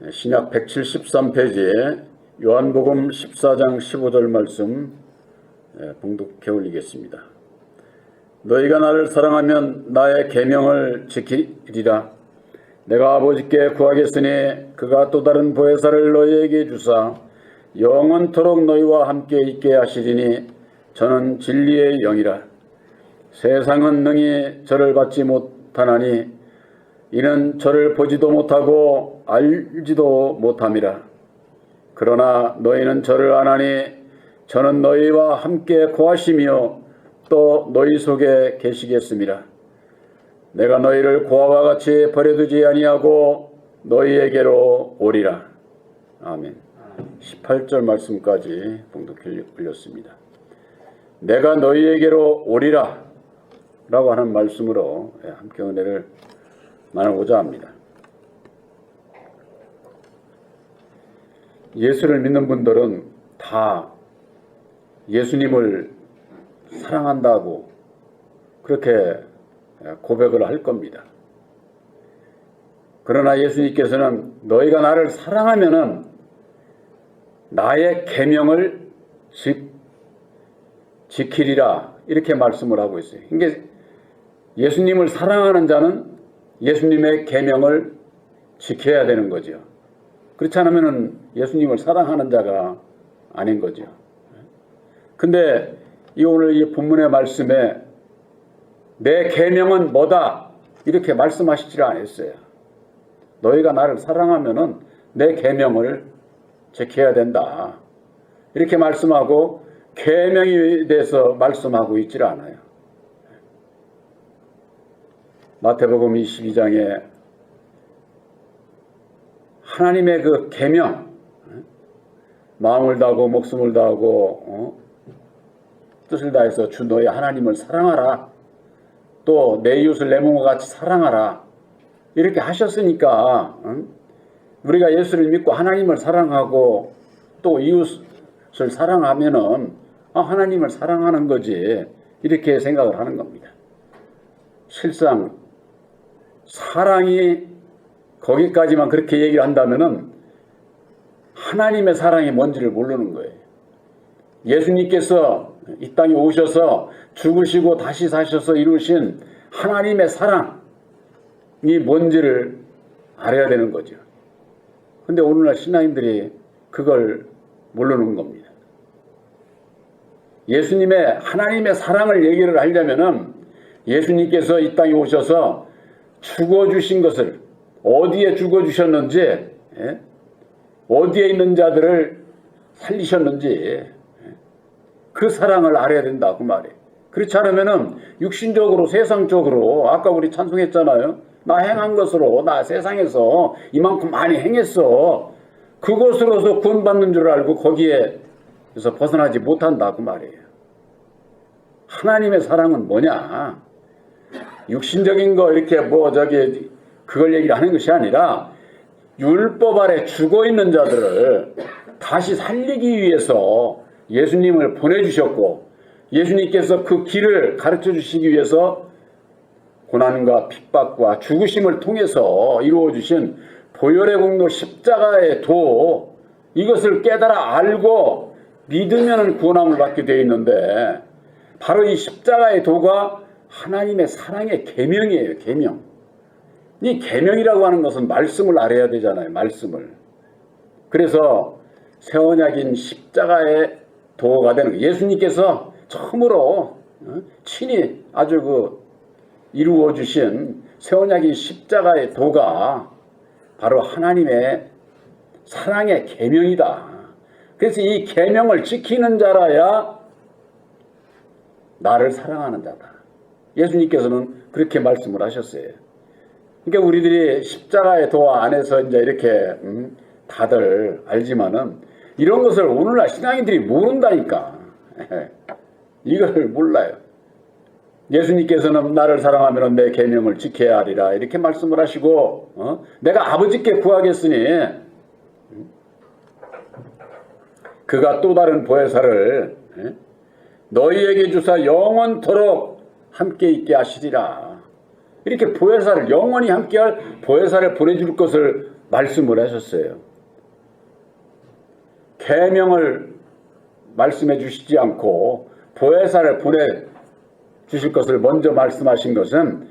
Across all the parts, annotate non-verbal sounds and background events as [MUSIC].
신약 173페이지에 요한복음 14장 15절 말씀 예, 봉독해 올리겠습니다. 너희가 나를 사랑하면 나의 계명을 지키리라. 내가 아버지께 구하겠으니 그가 또 다른 보혜사를 너희에게 주사 영원토록 너희와 함께 있게 하시리니 저는 진리의 영이라. 세상은 능히 저를 받지 못하나니 이는 저를 보지도 못하고 알지도 못함이라. 그러나 너희는 저를 아나니 저는 너희와 함께 고하시며 또 너희 속에 계시겠습니다. 내가 너희를 고아와 같이 버려두지 아니하고 너희에게로 오리라. 아멘. 18절 말씀까지 봉독해 올렸습니다. 내가 너희에게로 오리라 라고 하는 말씀으로 함께 은혜를 나누고자 합니다. 예수를 믿는 분들은 다 예수님을 사랑한다고 그렇게 고백을 할 겁니다. 그러나 예수님께서는 너희가 나를 사랑하면은 나의 계명을 지, 지키리라 이렇게 말씀을 하고 있어요. 그러니까 예수님을 사랑하는 자는 예수님의 계명을 지켜야 되는 거죠. 그렇지 않으면 예수님을 사랑하는 자가 아닌 거죠. 근데 이 오늘 이 본문의 말씀에 내 계명은 뭐다 이렇게 말씀하시질 않았어요. 너희가 나를 사랑하면은 내 계명을 지켜야 된다. 이렇게 말씀하고 계명에 대해서 말씀하고 있질 않아요. 마태복음 22장에 하나님의 그 계명 마음을 다하고 목숨을 다하고 어? 뜻을 다해서 주 너의 하나님을 사랑하라 또 내 이웃을 내 몸과 같이 사랑하라 이렇게 하셨으니까 어? 우리가 예수를 믿고 하나님을 사랑하고 또 이웃을 사랑하면은 아, 하나님을 사랑하는 거지 이렇게 생각을 하는 겁니다. 실상 사랑이 거기까지만 그렇게 얘기를 한다면은 하나님의 사랑이 뭔지를 모르는 거예요. 예수님께서 이 땅에 오셔서 죽으시고 다시 사셔서 이루신 하나님의 사랑이 뭔지를 알아야 되는 거죠. 근데 오늘날 신앙인들이 그걸 모르는 겁니다. 예수님의 하나님의 사랑을 얘기를 하려면은 예수님께서 이 땅에 오셔서 죽어 주신 것을 어디에 죽어 주셨는지 예? 어디에 있는 자들을 살리셨는지 예? 그 사랑을 알아야 된다 그 말이에요. 그렇지 않으면은 육신적으로 세상적으로 아까 우리 찬송했잖아요. 나 행한 것으로 나 세상에서 이만큼 많이 행했어. 그것으로서 구원받는 줄 알고 거기에서 벗어나지 못한다 그 말이에요. 하나님의 사랑은 뭐냐? 육신적인 거 이렇게 뭐 저기 그걸 얘기를 하는 것이 아니라 율법 아래 죽어 있는 자들을 다시 살리기 위해서 예수님을 보내주셨고 예수님께서 그 길을 가르쳐 주시기 위해서 고난과 핍박과 죽으심을 통해서 이루어 주신 보혈의 공로 십자가의 도 이것을 깨달아 알고 믿으면 구원함을 받게 되어 있는데 바로 이 십자가의 도가 하나님의 사랑의 계명이에요. 계명. 이 계명이라고 하는 것은 말씀을 알아야 되잖아요. 말씀을. 그래서 새 언약인 십자가의 도가 되는 거예요. 예수님께서 처음으로 어, 친히 아주 그 이루어 주신 새 언약인 십자가의 도가 바로 하나님의 사랑의 계명이다. 그래서 이 계명을 지키는 자라야 나를 사랑하는 자다. 예수님께서는 그렇게 말씀을 하셨어요. 그러니까 우리들이 십자가의 도화 안에서 이제 이렇게 음, 다들 알지만은 이런 것을 오늘날 신앙인들이 모른다니까. [LAUGHS] 이걸 몰라요. 예수님께서는 나를 사랑하면 내 계명을 지켜야 하리라 이렇게 말씀을 하시고 어? 내가 아버지께 구하겠으니 음, 그가 또 다른 보혜사를 에? 너희에게 주사 영원토록 함께 있게 하시리라. 이렇게 보혜사를 영원히 함께할 보혜사를 보내줄 것을 말씀을 하셨어요. 계명을 말씀해 주시지 않고 보혜사를 보내 주실 것을 먼저 말씀하신 것은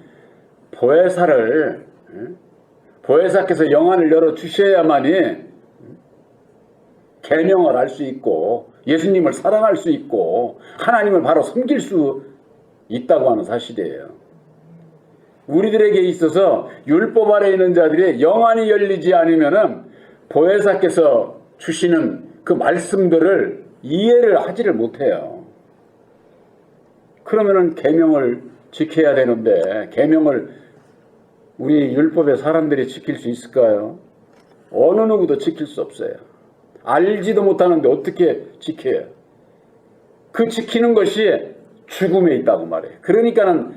보혜사를 응? 보혜사께서 영안을 열어 주셔야만이 계명을 할수 있고 예수님을 사랑할 수 있고 하나님을 바로 섬길 수 있다고 하는 사실이에요. 우리들에게 있어서 율법 아래 있는 자들이 영안이 열리지 않으면은 보혜사께서 주시는 그 말씀들을 이해를 하지를 못해요. 그러면은 계명을 지켜야 되는데 계명을 우리 율법의 사람들이 지킬 수 있을까요? 어느 누구도 지킬 수 없어요. 알지도 못하는데 어떻게 지켜요? 그 지키는 것이 죽음에 있다고 말해요. 그러니까는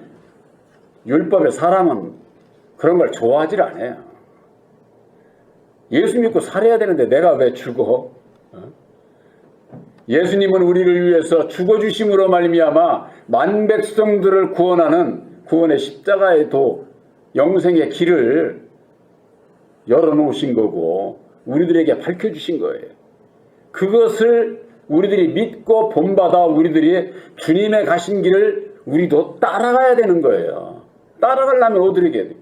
율법의 사람은 그런 걸 좋아하질 않아요. 예수 믿고 살아야 되는데 내가 왜 죽어? 어? 예수님은 우리를 위해서 죽어주심으로 말미암아 만백성들을 구원하는 구원의 십자가의 도 영생의 길을 열어놓으신 거고 우리들에게 밝혀주신 거예요. 그것을 우리들이 믿고 본받아 우리들이 주님의 가신 길을 우리도 따라가야 되는 거예요. 따라가려면 어떻게 돼?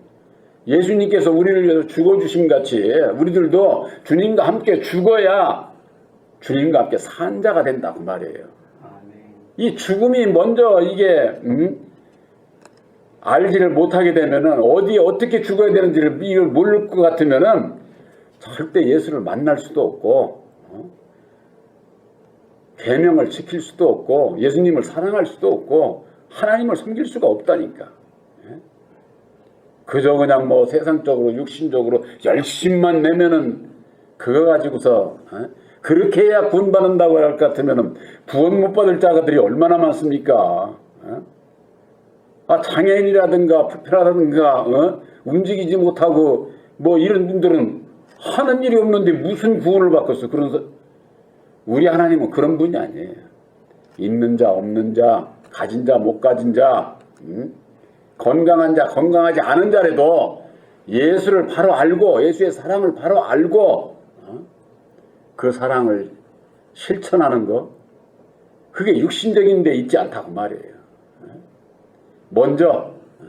예수님께서 우리를 위해서 죽어주심 같이 우리들도 주님과 함께 죽어야 주님과 함께 산 자가 된다고 말이에요. 이 죽음이 먼저 이게 음? 알지를 못하게 되면은 어디에 어떻게 죽어야 되는지를 이걸 모를 것 같으면은 절대 예수를 만날 수도 없고 어? 계명을 지킬 수도 없고 예수님을 사랑할 수도 없고 하나님을 섬길 수가 없다니까. 예? 그저 그냥 뭐 세상적으로 육신적으로 열심만 내면은 그거 가지고서 어? 그렇게 해야 구원 받는다고 할 것 같으면은 구원 못 받을 자들이 얼마나 많습니까? 어? 아 장애인이라든가 불편하다든가 어? 움직이지 못하고 뭐 이런 분들은 하는 일이 없는데 무슨 구원을 받겠어? 그런 서- 우리 하나님은 그런 분이 아니에요. 있는 자 없는 자 가진 자 못 가진 자 음? 건강한 자 건강하지 않은 자라도 예수를 바로 알고 예수의 사랑을 바로 알고 어? 그 사랑을 실천하는 거 그게 육신적인 데 있지 않다고 말이에요. 어? 먼저 어?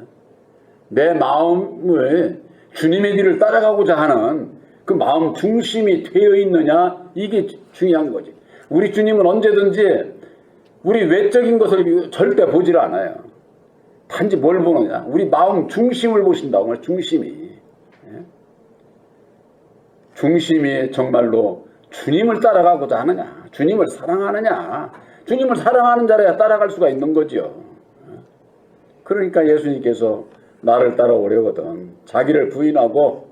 내 마음을 주님의 길을 따라가고자 하는 그 마음 중심이 되어 있느냐 이게 중요한 거지. 우리 주님은 언제든지 우리 외적인 것을 절대 보질 않아요. 단지 뭘 보느냐? 우리 마음 중심을 보신다고 중심이. 예? 중심이 정말로 주님을 따라가고자 하느냐? 주님을 사랑하느냐? 주님을 사랑하는 자라야 따라갈 수가 있는 거죠. 예? 그러니까 예수님께서 나를 따라오려거든 자기를 부인하고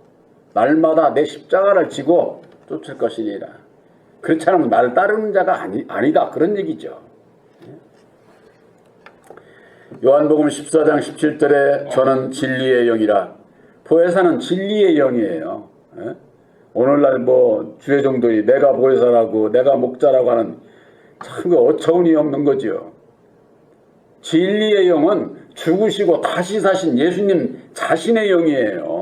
날마다 내 십자가를 지고 쫓을 것이니라. 그렇지 않으면 나를 따르는 자가 아니, 아니다. 그런 얘기죠. 요한복음 14장 17절에 저는 진리의 영이라. 보혜사는 진리의 영이에요. 예? 오늘날 뭐 주의 종들이 내가 보혜사라고 내가 목자라고 하는 참그 어처구니 없는 거죠. 진리의 영은 죽으시고 다시 사신 예수님 자신의 영이에요.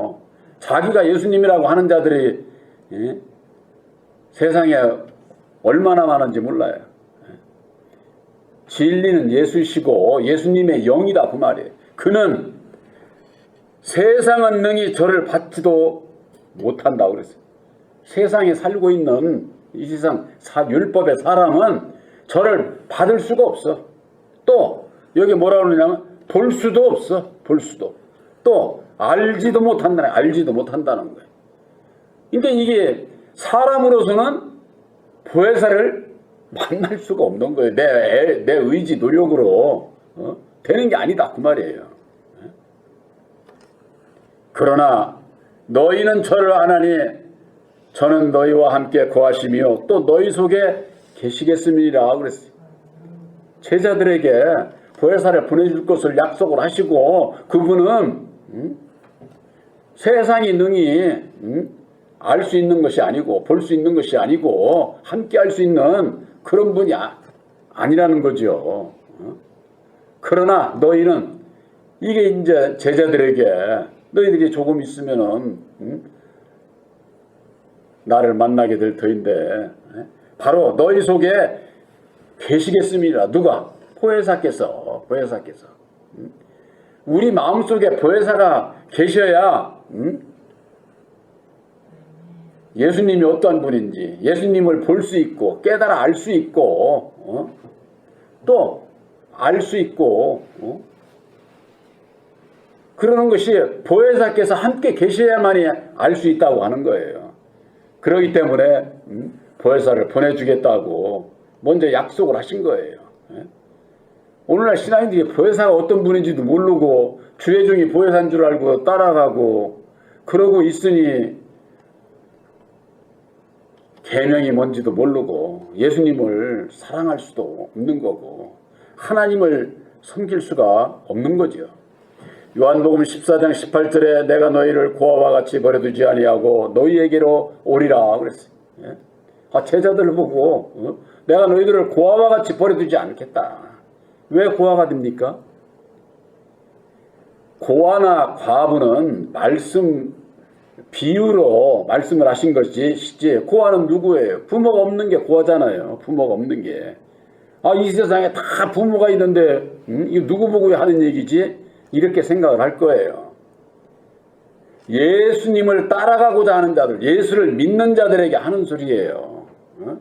자기가 예수님이라고 하는 자들이 예? 세상에 얼마나 많은지 몰라요. 진리는 예수시고 예수님의 영이다 그 말이에요. 그는 세상은 능히 저를 받지도 못한다 그랬어요. 세상에 살고 있는 이 세상 사, 율법의 사람은 저를 받을 수가 없어. 또 여기 뭐라 그러냐면 볼 수도 없어. 볼 수도. 또 알지도 못한다는 알지도 못한다는 거예요. 그러니까 이게 사람으로서는 보혜사를 만날 수가 없는 거예요. 내, 애- 내 의지, 노력으로 어? 되는 게 아니다 그 말이에요. 그러나 너희는 저를 아나니 저는 너희와 함께 거하시며 또 너희 속에 계시겠습니다. 그랬어요. 제자들에게 보혜사를 보내줄 것을 약속을 하시고 그분은 음? 세상이 능히 알수 있는 것이 아니고 볼 수 있는 것이 아니고 함께 할 수 있는 그런 분이 아, 아니라는 거죠. 어? 그러나 너희는 이게 이제 제자들에게 너희들이 조금 있으면은 음? 나를 만나게 될 터인데 예? 바로 너희 속에 계시겠습니다. 누가? 보혜사께서 보혜사께서 음? 우리 마음속에 보혜사가 계셔야 음? 예수님이 어떤 분인지 예수님을 볼 수 있고 깨달아 알 수 있고 어? 또알 수 있고 어? 그러는 것이 보혜사께서 함께 계셔야만이 알 수 있다고 하는 거예요. 그러기 때문에 음, 보혜사를 보내주겠다고 먼저 약속을 하신 거예요. 예? 오늘날 신앙인들이 보혜사가 어떤 분인지도 모르고 주의 종이 보혜사인 줄 알고 따라가고 그러고 있으니 계명이 뭔지도 모르고 예수님을 사랑할 수도 없는 거고 하나님을 섬길 수가 없는 거죠. 요한복음 14장 18절에 내가 너희를 고아와 같이 버려두지 아니하고 너희에게로 오리라 그랬어요. 예? 아, 제자들을 보고 어? 내가 너희들을 고아와 같이 버려두지 않겠다. 왜 고아가 됩니까? 고아나 과부는 말씀 비유로 말씀을 하신 것이지 고아는 누구예요? 부모가 없는 게 고아잖아요. 부모가 없는 게. 아, 이 세상에 다 부모가 있는데 음? 이거 누구 보고 하는 얘기지? 이렇게 생각을 할 거예요. 예수님을 따라가고자 하는 자들, 예수를 믿는 자들에게 하는 소리예요. 어?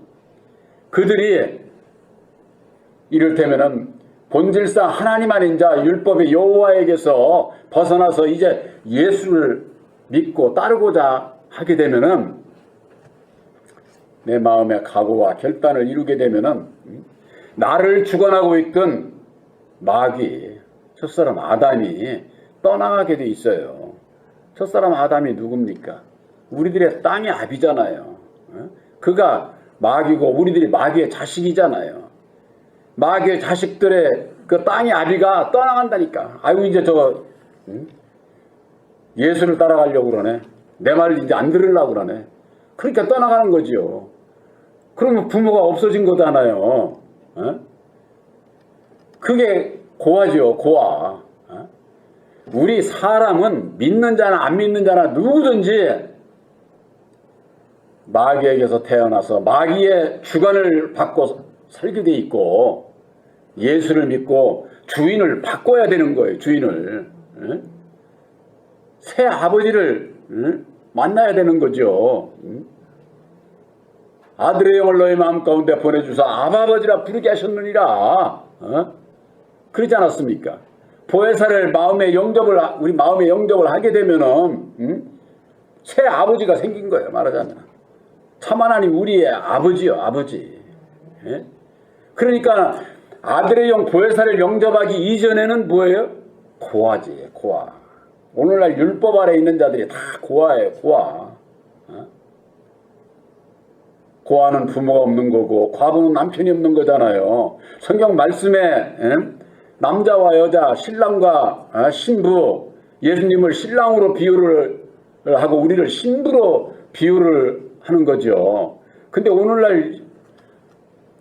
그들이 이를테면은 본질상 하나님 아닌 자 율법의 여호와에게서 벗어나서 이제 예수를 믿고 따르고자 하게 되면은 내 마음의 각오와 결단을 이루게 되면은 음, 나를 주관하고 있던 마귀 첫사람 아담이 떠나가게 돼 있어요. 첫사람 아담이 누굽니까? 우리들의 땅의 아비잖아요. 어? 그가 마귀고 우리들이 마귀의 자식이잖아요. 마귀의 자식들의 그 땅의 아비가 떠나간다니까. 아이고 이제 저거 응? 예수를 따라가려고 그러네. 내 말을 이제 안 들으려고 그러네. 그러니까 떠나가는 거지요. 그러면 부모가 없어진 거잖아요. 어? 그게 고아지요, 고아. 어? 우리 사람은 믿는 자나 안 믿는 자나 누구든지 마귀에게서 태어나서 마귀의 주관을 받고 돼 있고 예수를 믿고 주인을 바꿔야 되는 거예요. 주인을 어? 새 아버지를 어? 만나야 되는 거죠. 아들의 영을 너희 마음 가운데 보내주사 아버지라 부르게 하셨느니라. 어? 그러지 않았습니까? 보혜사를 마음에 영접을 우리 마음에 영접을 하게 되면은 음? 새 아버지가 생긴 거예요. 말하자면 참 하나님 우리의 아버지요, 아버지. 예? 그러니까 아들의 영 보혜사를 영접하기 이전에는 뭐예요? 고아지, 고아. 오늘날 율법 아래 있는 자들이 다 고아예요, 고아. 어? 고아는 부모가 없는 거고 과부는 남편이 없는 거잖아요. 성경 말씀에 예? 남자와 여자, 신랑과 아, 신부, 예수님을 신랑으로 비유를 하고 우리를 신부로 비유를 하는 거죠. 근데 오늘날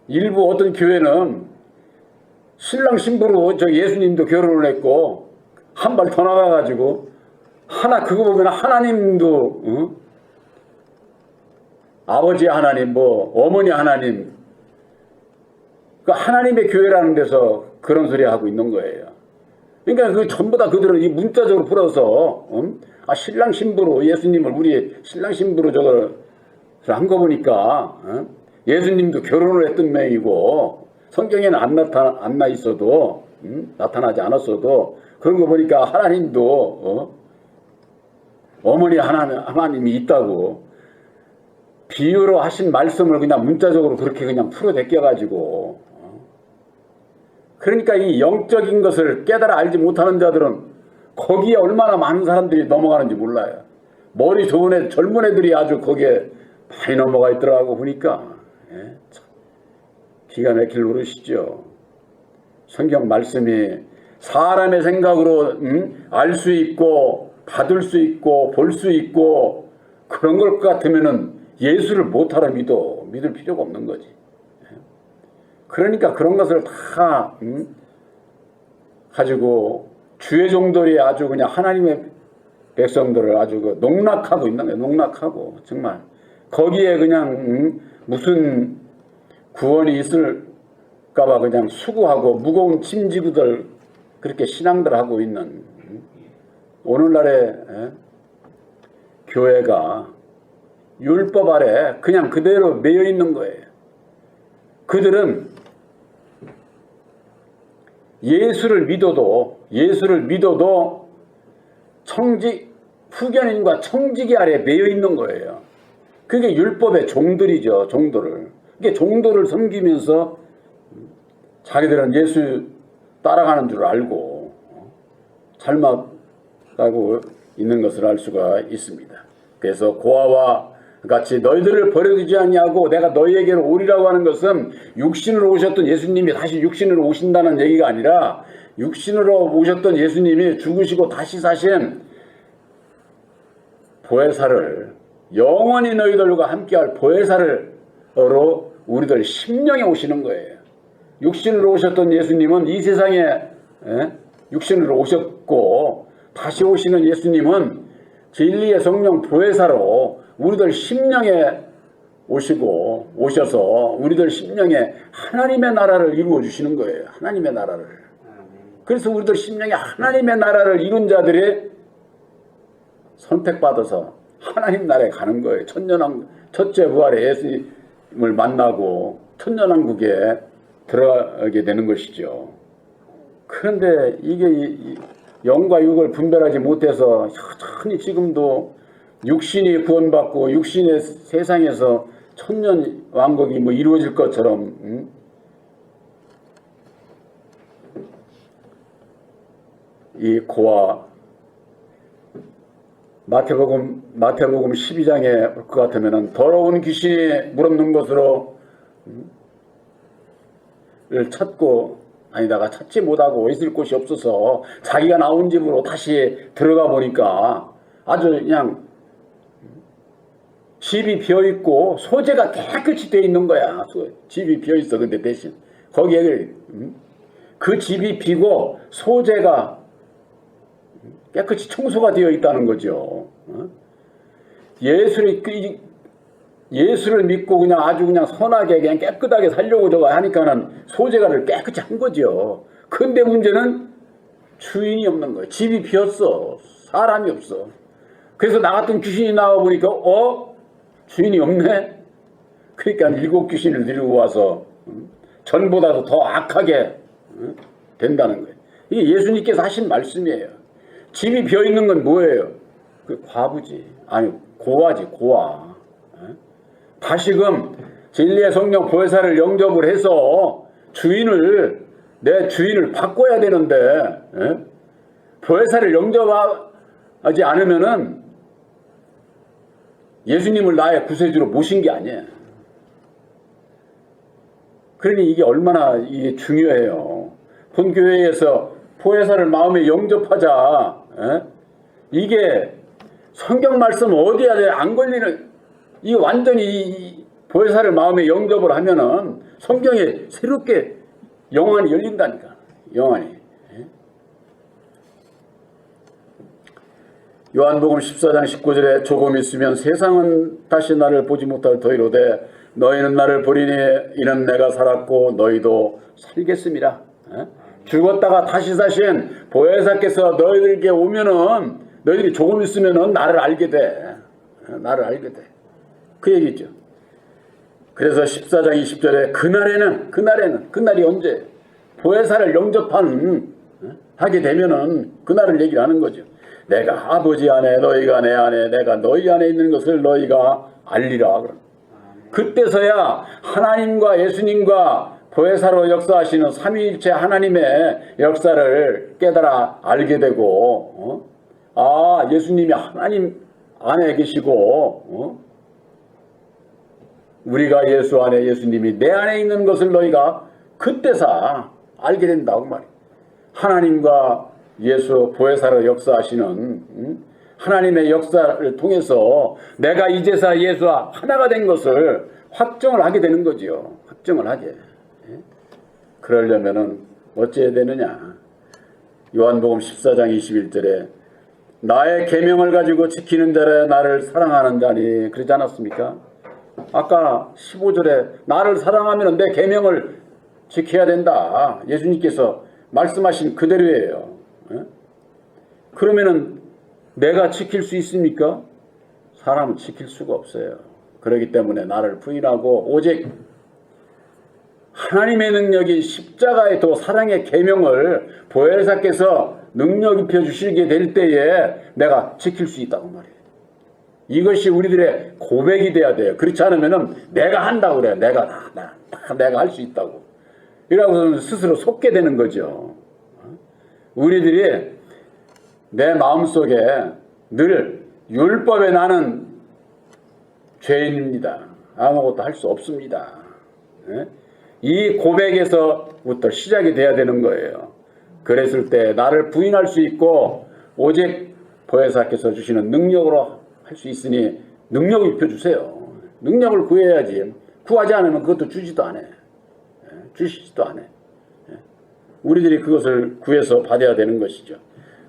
일부 어떤 교회는 신랑 신부로 저 예수님도 결혼을 했고 한 발 더 나가가지고 하나 그거 보면 하나님도 어? 아버지 하나님 뭐 어머니 하나님 그 하나님의 교회라는 데서 그런 소리 하고 있는 거예요. 그러니까 그 전부 다 그들은 이 문자적으로 풀어서 음? 아 신랑 신부로 예수님을 우리 신랑 신부로 저걸 한 거 보니까 어? 예수님도 결혼을 했던 명이고 성경에는 안 나타 안나 있어도 음? 나타나지 않았어도 그런 거 보니까 하나님도 어? 머니 하나님 하나님이 있다고 비유로 하신 말씀을 그냥 문자적으로 그렇게 그냥 풀어 제껴 가지고 그러니까 이 영적인 것을 깨달아 알지 못하는 자들은 거기에 얼마나 많은 사람들이 넘어가는지 몰라요. 머리 좋은 애, 젊은 애들이 아주 거기에 많이 넘어가 있더라고 보니까 예, 참, 기가 막힐 노릇이죠. 성경 말씀이 사람의 생각으로 음, 알수 있고 받을 수 있고 볼 수 있고 그런 걸것 같으면은 예수를 못하라 믿어. 믿을 필요가 없는 거지. 그러니까 그런 것을 다 음, 가지고 주의 종들이 아주 그냥 하나님의 백성들을 아주 그 농락하고 있는 거예요. 농락하고 정말. 거기에 그냥 음, 무슨 구원이 있을까봐 그냥 수고하고 무거운 짐지구들 그렇게 신앙들 하고 있는 음, 오늘날의 에? 교회가 율법 아래 그냥 그대로 매여 있는 거예요. 그들은 예수를 믿어도 예수를 믿어도 청직 후견인과 청지기 아래 매여 있는 거예요. 그게 율법의 종들이죠. 종들을. 이게 종들을 섬기면서 자기들은 예수 따라가는 줄 알고 잘못하고 있는 것을 알 수가 있습니다. 그래서 고아와 같이 너희들을 버려두지 않냐고 내가 너희에게로 오리라고 하는 것은 육신으로 오셨던 예수님이 다시 육신으로 오신다는 얘기가 아니라 육신으로 오셨던 예수님이 죽으시고 다시 사신 보혜사를 영원히 너희들과 함께할 보혜사를로 우리들 심령에 오시는 거예요. 육신으로 오셨던 예수님은 이 세상에 에? 육신으로 오셨고 다시 오시는 예수님은 진리의 성령 보혜사로 우리들 심령에 오시고 오셔서 우리들 심령에 하나님의 나라를 이루어 주시는 거예요. 하나님의 나라를. 그래서 우리들 심령에 하나님의 나라를 이룬 자들이 선택받아서 하나님 나라에 가는 거예요. 천년왕 첫째 부활의 예수님을 만나고 천년왕국에 들어가게 되는 것이죠. 그런데 이게 영과 육을 분별하지 못해서 여전히 지금도 육신이 구원받고 육신의 세상에서 천년 왕국이 뭐 이루어질 것처럼 음? 이 고아 마태복음 마태복음 12장에 볼 것 같으면은 더러운 귀신이 물없는 것으로 음, 를 찾고 아니다가 찾지 못하고 있을 곳이 없어서 자기가 나온 집으로 다시 들어가 보니까 아주 그냥 집이 비어 있고 소재가 깨끗이 돼 있는 거야. 소- 집이 비어 있어. 근데 대신 거기에 음, 그 집이 비고 소재가 깨끗이 청소가 되어 있다는 거죠. 어? 예수를 예수를 믿고 그냥 아주 그냥 선하게 그냥 깨끗하게 살려고 저거 하니까는 소재가를 깨끗이 한 거죠. 근데 문제는 주인이 없는 거예요. 집이 비었어. 사람이 없어. 그래서 나 같은 귀신이 나와 보니까 어 주인이 없네. 그러니까 일곱 귀신을 데리고 와서 음, 전보다도 더 악하게 음, 된다는 거예요. 이게 예수님께서 하신 말씀이에요. 집이 비어 있는 건 뭐예요? 그 과부지. 아니 고아지 고아. 다시금 진리의 성령 보혜사를 영접을 해서 주인을 내 주인을 바꿔야 되는데 예? 보혜사를 영접하지 않으면은 예수님을 나의 구세주로 모신 게 아니에요. 그러니 이게 얼마나 이게 중요해요. 본 교회에서 보혜사를 마음에 영접하자. 예? 이게 성경 말씀 어디야 돼? 안 걸리는 이 완전히 이 보혜사를 마음에 영접을 하면은 성경에 새롭게 영안이 열린다니까. 영안이. 예? 요한복음 14장 19절에 조금 있으면 세상은 다시 나를 보지 못할 터이로되 너희는 나를 보리니 이는 내가 살았고 너희도 살겠습니다. 예? 죽었다가 다시 사신 보혜사께서 너희들에게 오면은 너희들이 조금 있으면은 나를 알게 돼. 예? 나를 알게 돼. 그 얘기죠. 그래서 14장 20절에 그날에는 그날에는 그날이 언제 보혜사를 영접한 어? 하게 되면은 그날을 얘기를 하는 거죠. 내가 아버지 안에 너희가 내 안에 내가 너희 안에 있는 것을 너희가 알리라 그런. 그때서야 하나님과 예수님과 보혜사로 역사하시는 삼위일체 하나님의 역사를 깨달아 알게 되고 어? 아 예수님이 하나님 안에 계시고 어? 우리가 예수 안에 예수님이 내 안에 있는 것을 너희가 그때서 알게 된다고 말이야. 하나님과 예수 보혜사로 역사하시는 음? 하나님의 역사를 통해서 내가 이제서 예수와 하나가 된 것을 확정을 하게 되는 거지요. 확정을 하게. 예? 그러려면은 어찌해야 되느냐? 요한복음 14장 21절에 나의 계명을 가지고 지키는 자라 나를 사랑하는 자니 그러지 않았습니까? 아까 15절에 나를 사랑하면 내 계명을 지켜야 된다. 예수님께서 말씀하신 그대로예요. 예? 그러면은 내가 지킬 수 있습니까? 사람은 지킬 수가 없어요. 그렇기 때문에 나를 부인하고 오직 하나님의 능력이 십자가의 도 사랑의 계명을 보혜사께서 능력 입혀 주시게 될 때에 내가 지킬 수 있다고 말이에요. 이것이 우리들의 고백이 돼야 돼요. 그렇지 않으면은 내가 한다고 그래요. 내가 다, 나, 다 내가 할 수 있다고. 이라고 스스로 속게 되는 거죠. 우리들이 내 마음속에 늘 율법에 나는 죄인입니다. 아무것도 할 수 없습니다. 예? 이 고백에서부터 시작이 돼야 되는 거예요. 그랬을 때 나를 부인할 수 있고 오직 보혜사께서 주시는 능력으로 할 수 있으니 능력을 입혀주세요. 능력을 구해야지. 구하지 않으면 그것도 주지도 않아. 예? 주시지도 않아. 예? 우리들이 그것을 구해서 받아야 되는 것이죠.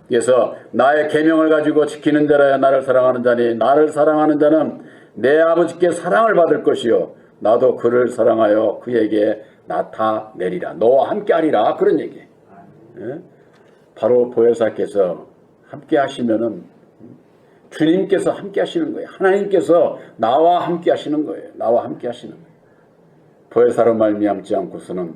그래서 나의 계명을 가지고 지키는 자라야 나를 사랑하는 자니 나를 사랑하는 자는 내 아버지께 사랑을 받을 것이요 나도 그를 사랑하여 그에게 나타내리라 너와 함께하리라 그런 얘기. 예? 바로 보혜사께서 함께 하시면은 주님께서 함께 하시는 거예요. 하나님께서 나와 함께 하시는 거예요. 나와 함께 하시는 거예요. 보혜사로 말미암지 않고서는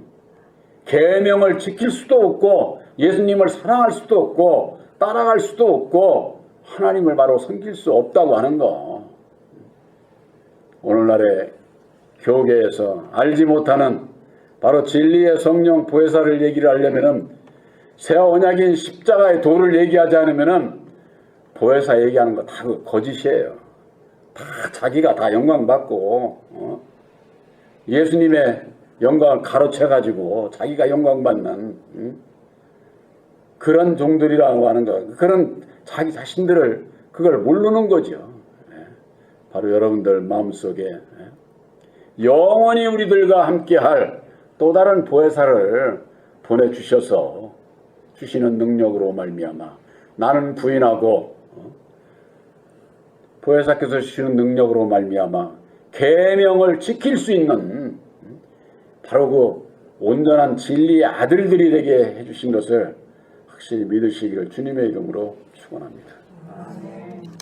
계명을 지킬 수도 없고 예수님을 사랑할 수도 없고 따라갈 수도 없고 하나님을 바로 섬길 수 없다고 하는 거. 오늘날의 교계에서 알지 못하는 바로 진리의 성령 보혜사를 얘기를 하려면은 새 언약인 십자가의 도를 얘기하지 않으면은 보혜사 얘기하는 거 다 거짓이에요. 다 자기가 다 영광 받고 어? 예수님의 영광을 가로채 가지고 자기가 영광 받는 음? 그런 종들이라고 하는 거. 그런 자기 자신들을 그걸 모르는 거죠. 예. 바로 여러분들 마음속에 예. 영원히 우리들과 함께할 또 다른 보혜사를 보내주셔서 주시는 능력으로 말미암아 나는 부인하고 어? 보혜사께서 주시는 능력으로 말미암아 계명을 지킬 수 있는 음, 바로 그 온전한 진리의 아들들이 되게 해주신 것을 확실히 믿으시기를 주님의 이름으로 축원합니다.